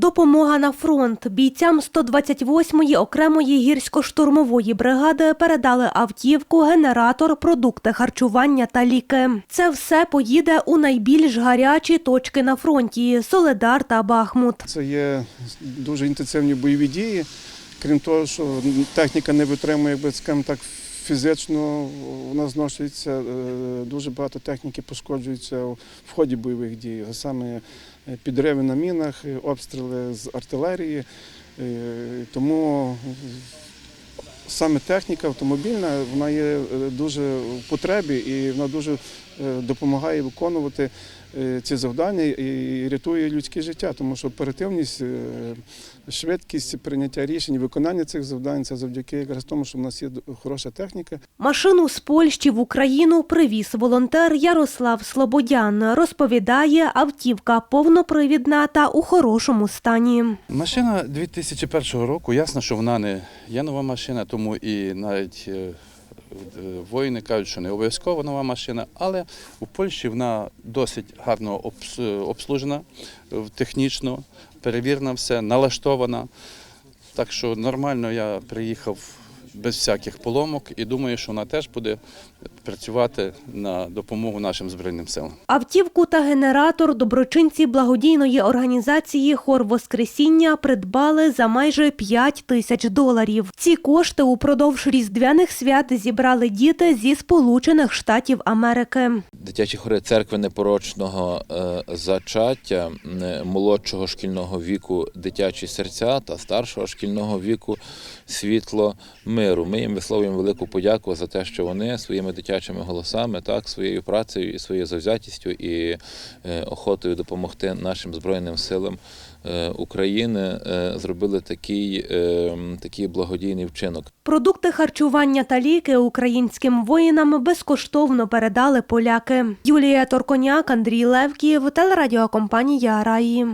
Допомога на фронт. Бійцям 128-ї окремої гірсько-штурмової бригади передали автівку, генератор, продукти харчування та ліки. Це все поїде у найбільш гарячі точки на фронті Соледар та Бахмут. Це є дуже інтенсивні бойові дії. Крім того, що техніка не витримує, якби скажімо так, фізично вона зношується. е, Дуже багато техніки пошкоджується в ході бойових дій. А Саме е, підриви на мінах, е, обстріли з артилерії. Тому саме техніка автомобільна вона є е, дуже в потребі і вона дуже е, допомагає виконувати е, ці завдання і рятує людське життя, тому що оперативність, швидкість прийняття рішень, виконання цих завдань це завдяки якраз тому, що в нас є хороша техніка. Машину з Польщі в Україну привіз волонтер Ярослав Слободян. Розповідає, автівка повнопривідна та у хорошому стані. Машина 2001 року, ясно, що вона не є нова машина, тому і навіть е, е, воїни кажуть, що не обов'язково нова машина, але у Польщі вона досить гарно обслужена е, технічно, перевірена все, налаштована. Так що нормально я приїхав без всяких поломок і думаю, що вона теж буде працювати на допомогу нашим Збройним силам. Автівку та генератор доброчинці благодійної організації Хор Воскресіння придбали за майже 5 тисяч доларів. Ці кошти упродовж різдвяних свят зібрали діти зі Сполучених Штатів Америки. Дитячі хори церкви непорочного е, зачаття, молодшого шкільного віку дитячі серця та старшого шкільного віку світло миру. Ми їм висловлюємо велику подяку за те, що вони своїми дитячими голосами, так, своєю працею і своєю завзятістю і е, охотою допомогти нашим Збройним силам е, України е, зробили такий, такий благодійний вчинок. Продукти харчування та ліки українським воїнам безкоштовно передали поляки. Юлія Торконяк, Андрій Левків, телерадіокомпанія Раї.